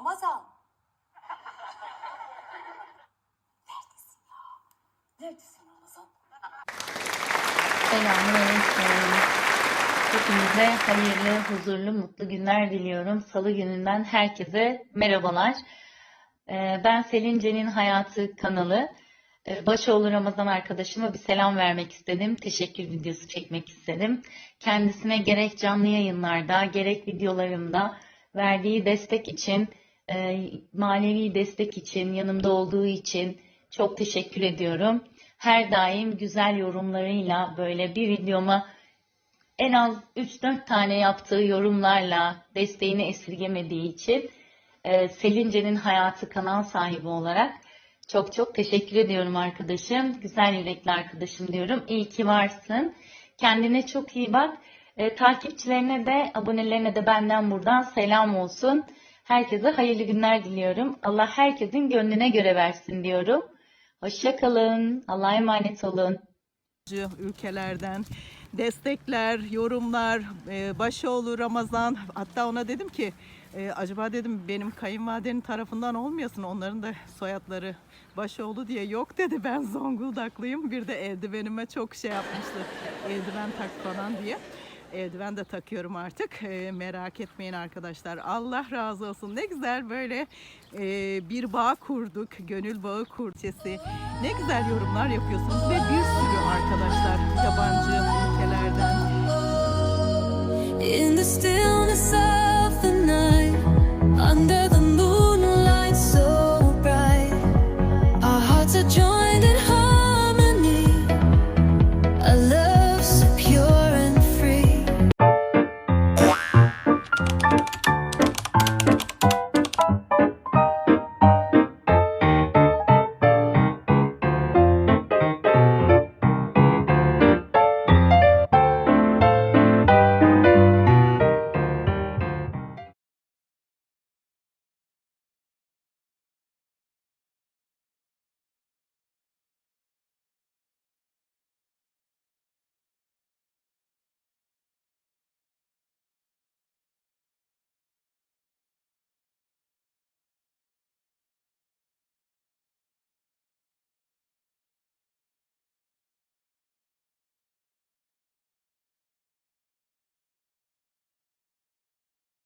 Ramazan. Neredesin ya? Neredesin Ramazan? Selamünaleyküm. Hepinize hayırlı, huzurlu, mutlu günler diliyorum. Salı gününden herkese merhabalar. Ee, ben Selince'nin Hayatı kanalı. Ee, Başoğlu Ramazan arkadaşıma bir selam vermek istedim. Teşekkür videosu çekmek istedim. Kendisine gerek canlı yayınlarda gerek videolarımda verdiği destek için e, manevi destek için, yanımda olduğu için çok teşekkür ediyorum. Her daim güzel yorumlarıyla böyle bir videoma en az 3-4 tane yaptığı yorumlarla desteğini esirgemediği için e, Selince'nin hayatı kanal sahibi olarak çok çok teşekkür ediyorum arkadaşım. Güzel yürekli arkadaşım diyorum. İyi ki varsın. Kendine çok iyi bak. E, takipçilerine de abonelerine de benden buradan selam olsun. Herkese hayırlı günler diliyorum. Allah herkesin gönlüne göre versin diyorum. Hoşça kalın. Allah'a emanet olun. ülkelerden destekler, yorumlar, e, Başoğlu Ramazan hatta ona dedim ki e, acaba dedim benim kayınvalidenin tarafından olmayasın onların da soyadları Başoğlu diye yok dedi ben Zonguldaklıyım bir de eldivenime çok şey yapmıştı eldiven tak falan diye. Eldiven de takıyorum artık. E, merak etmeyin arkadaşlar. Allah razı olsun. Ne güzel böyle e, bir bağ kurduk. Gönül bağı kurçesi. Ne güzel yorumlar yapıyorsunuz ve bir sürü arkadaşlar yabancı ülkelerden In the